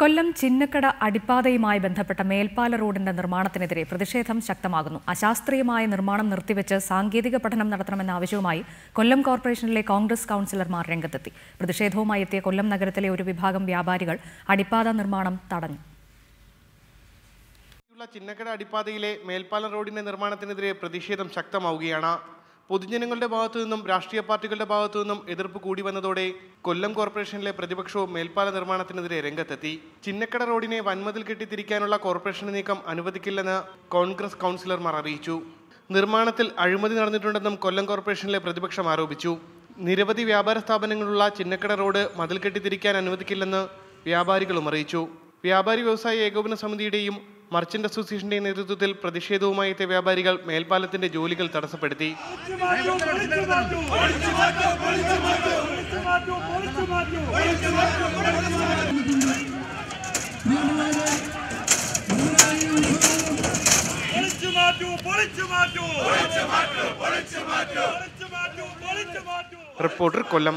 കൊല്ലം ചിന്നക്കട അടിപ്പാതയുമായി ബന്ധപ്പെട്ട മേൽപ്പാല റോഡിന്റെ നിർമ്മാണത്തിനെതിരെ പ്രതിഷേധം ശക്തമാകുന്നു. അശാസ്ത്രീയമായ നിർമ്മാണം നിർത്തിവെച്ച് സാങ്കേതിക പഠനം നടത്തണമെന്ന ആവശ്യവുമായി കൊല്ലം കോർപ്പറേഷനിലെ കോൺഗ്രസ് കൗൺസിലർമാർ രംഗത്തെത്തി. പ്രതിഷേധവുമായി എത്തിയ കൊല്ലം നഗരത്തിലെ ഒരു വിഭാഗം വ്യാപാരികൾ അടിപ്പാത നിർമ്മാണം തടഞ്ഞു. ചിന്നക്കട അടിപ്പാതയിലെ മേൽപ്പാല റോഡിന്റെ നിർമ്മാണത്തിനെതിരെ പ്രതിഷേധം ശക്തമാവുകയാണ്. പൊതുജനങ്ങളുടെ ഭാഗത്തു നിന്നും രാഷ്ട്രീയ പാർട്ടികളുടെ ഭാഗത്തു നിന്നും എതിർപ്പ് കൂടി വന്നതോടെ കൊല്ലം കോർപ്പറേഷനിലെ പ്രതിപക്ഷവും മേൽപ്പാല നിർമ്മാണത്തിനെതിരെ രംഗത്തെത്തി. ചിന്നക്കട റോഡിനെ വൻമതിൽ കെട്ടിത്തിരിക്കാനുള്ള കോർപ്പറേഷൻ നീക്കം അനുവദിക്കില്ലെന്ന് കോൺഗ്രസ് കൗൺസിലർമാർ അറിയിച്ചു. നിർമ്മാണത്തിൽ അഴിമതി നടന്നിട്ടുണ്ടെന്നും കൊല്ലം കോർപ്പറേഷനിലെ പ്രതിപക്ഷം ആരോപിച്ചു. നിരവധി വ്യാപാര സ്ഥാപനങ്ങളുള്ള ചിന്നക്കട റോഡ് മതിൽ കെട്ടിത്തിരിക്കാൻ അനുവദിക്കില്ലെന്ന് വ്യാപാരികളും അറിയിച്ചു. വ്യാപാരി വ്യവസായ ഏകോപന സമിതിയുടെയും മർച്ചന്റ് അസോസിയേഷന്റെ നേതൃത്വത്തിൽ പ്രതിഷേധവുമായി എത്തിയ വ്യാപാരികൾ മേൽപ്പാലത്തിന്റെ ജോലികൾ തടസ്സപ്പെടുത്തി. റിപ്പോർട്ടർ കൊല്ലം.